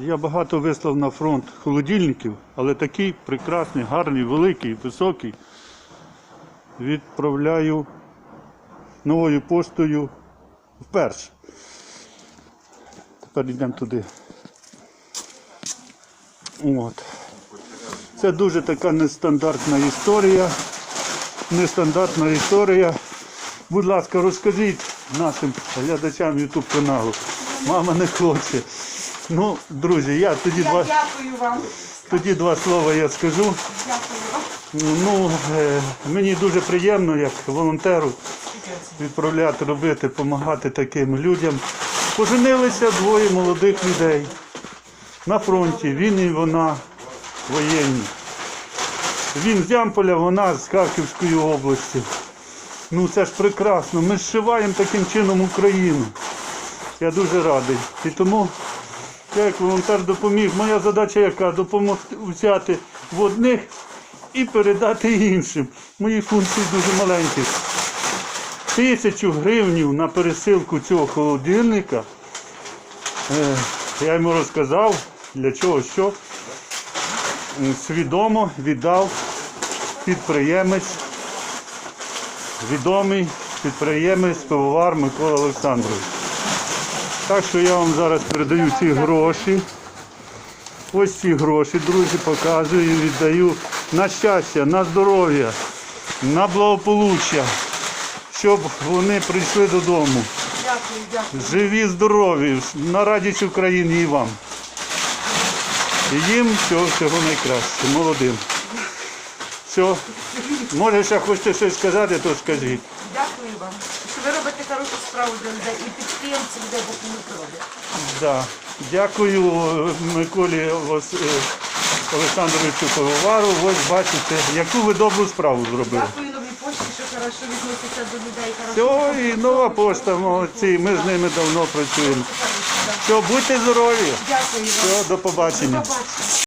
Я багато вислав на фронт холодильників, але такий прекрасний, гарний, великий, високий відправляю новою поштою вперше. Тепер йдемо туди. От. Це дуже така нестандартна історія. Нестандартна історія. Будь ласка, розкажіть нашим глядачам YouTube каналу. Мама не хоче. Ну, друзі, я тоді Я два, дякую вам. тоді два слова я скажу. Дякую вам. Ну, е, мені дуже приємно, як волонтеру, відправляти, робити, допомагати таким людям. Поженилися двоє молодих людей на фронті. Він і вона воєнні. Він з Ямполя, вона з Харківської області. Ну це ж прекрасно. Ми зшиваємо таким чином Україну. Я дуже радий. І тому як волонтер допоміг. Моя задача яка? Допомогти взяти в одних і передати іншим. Мої функції дуже маленькі. Тисячу гривнів на пересилку цього холодильника. Е, Я йому розказав, для чого що. Свідомо віддав підприємець, відомий підприємець, пивовар Микола Олександрович. Так що я вам зараз передаю ці гроші. Ось ці гроші, друзі, показую і віддаю на щастя, на здоров'я, на благополуччя, щоб вони прийшли додому. Дякую, дякую. Живі, здорові, на радість Україні і вам. І їм всього, всього найкраще, молодим. Все. Може, ще хочете щось сказати, то скажіть. Дякую вам. Ви робите хорошу справу для людей і підприємці людей допомогти роблять. Да. Дякую е, Миколі Вос- е, Олександровичу Пивовару. Ось бачите, яку ви добру справу зробили. Дякую новій пошті, що хорошо відноситься до людей. Все, і нова пошта, молодці. Ми з ними давно працюємо. Все, будьте здорові. Дякую вам. Все, до побачення. До побачення.